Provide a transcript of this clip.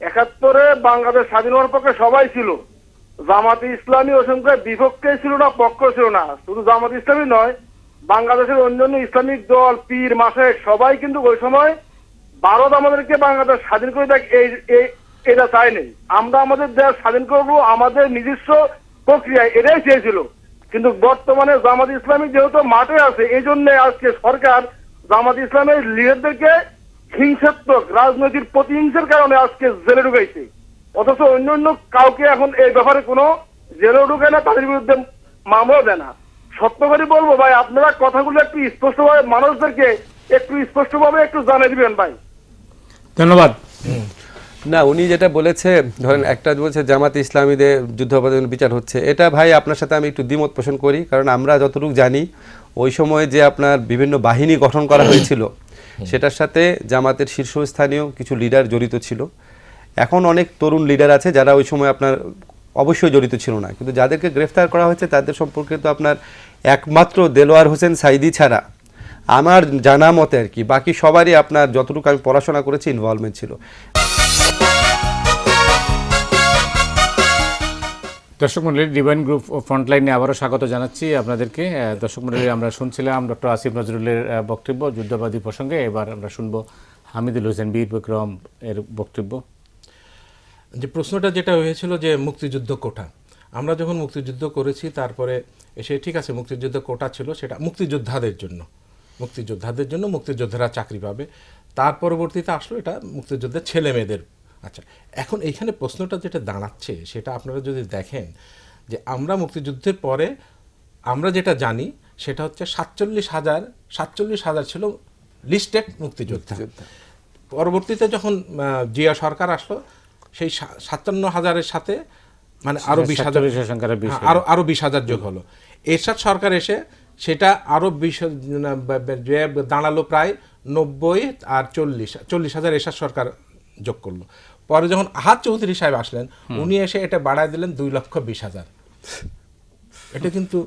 একাত্তরে বাংলাদেশ স্বাধীন হওয়ার পক্ষে সবাই ছিল। জামাতে ইসলামী অসংখ্য বিপক্ষে ছিল না, পক্ষ ছিল না। শুধু জামাত ইসলামী নয়, বাংলাদেশের অন্যান্য ইসলামিক দল, পীর, মাসেক, সবাই কিন্তু ওই সময় ভারত আমাদেরকে বাংলাদেশ স্বাধীন করে দেখ, এই- এটা চায়নি আমরা আমাদের দেশ স্বাধীন করব, আমাদের নিজস্ব প্রক্রিয়ায় এটাই চেয়েছিল। কিন্তু বর্তমানে জামাত ইসলামী যেহেতু মাঠে আছে, এই জন্য আজকে সরকার জামাত ইসলামের লিডারদেরকে হিংসাত্মক রাজনৈতিক প্রতিহিংসার কারণে আজকে জেলে ঢুকাইছে। অথচ অন্য অন্য কাউকে এখন এই ব্যাপারে কোনো জেলে ঢুকায় না তাদের বিরুদ্ধে মামলা দেয় না। সত্য করে বলব ভাই আপনারা কথাগুলো একটু স্পষ্টভাবে মানুষদেরকে একটু স্পষ্টভাবে একটু জানিয়ে দিবেন ভাই। ধন্যবাদ। না উনি যেটা বলেছে ধরেন একটা বলছে জামাত ইসলামীদের যুদ্ধাপরাধের বিচার হচ্ছে। এটা ভাই আপনার সাথে আমি একটু দ্বিমত পোষণ করি কারণ আমরা যতটুকু জানি ওই সময় যে আপনার বিভিন্ন বাহিনী গঠন করা হয়েছিল সেটার সাথে জামাতের শীর্ষস্থানীয় কিছু লিডার জড়িত ছিল। এখন অনেক তরুণ লিডার আছে যারা ওই সময় আপনার অবশ্যই জড়িত ছিল না। কিন্তু যাদেরকে গ্রেফতার করা হয়েছে তাদের সম্পর্কে তো আপনার একমাত্র দেলোয়ার হোসেন সাইদি ছাড়া। আমার জানা মতে আর কি, বাকি সবারই আপনার যতটুকু আমি পড়াশোনা করেছি ইনভলভমেন্ট ছিল। দর্শক মন্ডলী ডিভাইন গ্রুপ ফ্রন্টলাইনে আবারও স্বাগত জানাচ্ছি আপনাদেরকে। দর্শক মন্ডলী আমরা শুনছিলাম ডক্টর আসিফ নজরুলের বক্তব্য, যুদ্ধবাদী প্রসঙ্গে। এবার আমরা শুনব হামিদুল হোসেন, বীর বিক্রম এর বক্তব্য। যে প্রশ্নটা যেটা হয়েছিল যে মুক্তিযুদ্ধ কোটা। আমরা যখন মুক্তিযুদ্ধ করেছি, তারপরে এসে ঠিক আছে, মুক্তিযুদ্ধ কোটা ছিল সেটা মুক্তিযোদ্ধাদের জন্য। মুক্তিযোদ্ধাদের জন্য মুক্তিযোদ্ধারা চাকরি পাবে। তার পরবর্তীতে আসলো এটা মুক্তিযোদ্ধার ছেলে মেয়েদের আচ্ছা এখন এইখানে প্রশ্নটা যেটা দাঁড়াচ্ছে সেটা আপনারা যদি দেখেন যে আমরা মুক্তিযুদ্ধের পরে আমরা যেটা জানি সেটা হচ্ছে সাতচল্লিশ হাজার সাতচল্লিশ হাজার ছিল লিস্টেড মুক্তিযোদ্ধা। পরবর্তীতে যখন জিয়া সরকার আসলো সেই সাতান্ন হাজারের সাথে মানে আরও বিশ হাজার আরও বিশ হ্যাঁ, আরও আরও বিশ হাজার যোগ হলো। এরশাদ সরকার এসে সেটা আরও বিশ দাঁড়াল প্রায় নব্বই আর চল্লিশ চল্লিশ হাজার এরশাদ সরকার যোগ করল। পরে যখন আহাদ চৌধুরী সাহেব আসলেন উনি এসে এটা বাড়ায় দিলেন দুই লক্ষ বিশ হাজার। এটা কিন্তু